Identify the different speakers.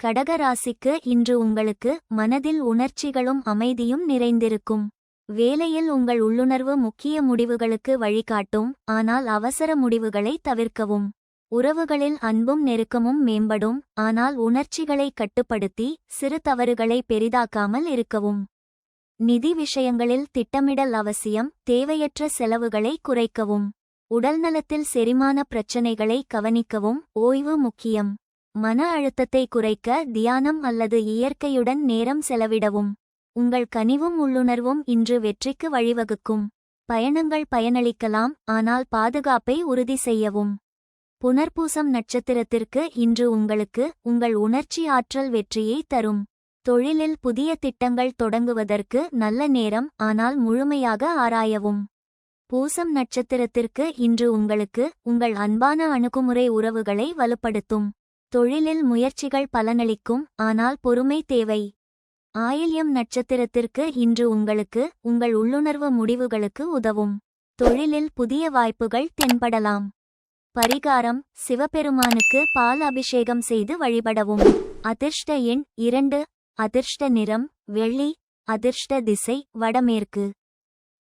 Speaker 1: கடக ராசிக்கு இன்று உங்களுக்கு மனதில் உணர்ச்சிகளும் அமைதியும் நிறைந்திருக்கும். வேலையில் உங்கள் உள்ளுணர்வு முக்கிய முடிவுகளுக்கு வழிகாட்டும் ஆனால் அவசர முடிவுகளை தவிர்க்கவும். உறவுகளில் அன்பும் நெருக்கமும் மேம்படும் ஆனால் உணர்ச்சிகளை கட்டுப்படுத்தி சிறு தவறுகளை பெரிதாக்காமல் இருக்கவும். நிதி விஷயங்களில் திட்டமிடல் அவசியம் தேவையற்ற செலவுகளை குறைக்கவும். உடல்நலத்தில் செரிமான பிரச்சனைகளை கவனிக்கவும் ஓய்வு முக்கியம். மன அழுத்தத்தை குறைக்க தியானம் அல்லது இயற்கையுடன் நேரம் செலவிடவும். உங்கள் கனிவும் உள்ளுணர்வும் இன்று வெற்றிக்கு வழிவகுக்கும். பயணங்கள் பயனளிக்கலாம் ஆனால் பாதுகாப்பை உறுதி செய்யவும். புனர்பூசம் நட்சத்திரத்திற்கு இன்று உங்களுக்கு உங்கள் உணர்ச்சி ஆற்றல் வெற்றியை தரும். தொழிலில் புதிய திட்டங்கள் தொடங்குவதற்கு நல்ல நேரம் ஆனால் முழுமையாக ஆராயவும். பூசம் நட்சத்திரத்திற்கு இன்று உங்களுக்கு உங்கள் அன்பான அணுகுமுறை உறவுகளை வலுப்படுத்தும். தொழிலில் முயற்சிகள் பலனளிக்கும் ஆனால் பொறுமை தேவை. ஆயில்யம் நட்சத்திரத்திற்கு இன்று உங்களுக்கு உங்கள் உள்ளுணர்வு முடிவுகளுக்கு உதவும். தொழிலில் புதிய வாய்ப்புகள் தென்படலாம். பரிகாரம் சிவபெருமானுக்கு பால் அபிஷேகம் செய்து வழிபடவும். அதிர்ஷ்ட எண் இரண்டு அதிர்ஷ்ட நிறம் வெள்ளி அதிர்ஷ்ட திசை வடமேற்கு.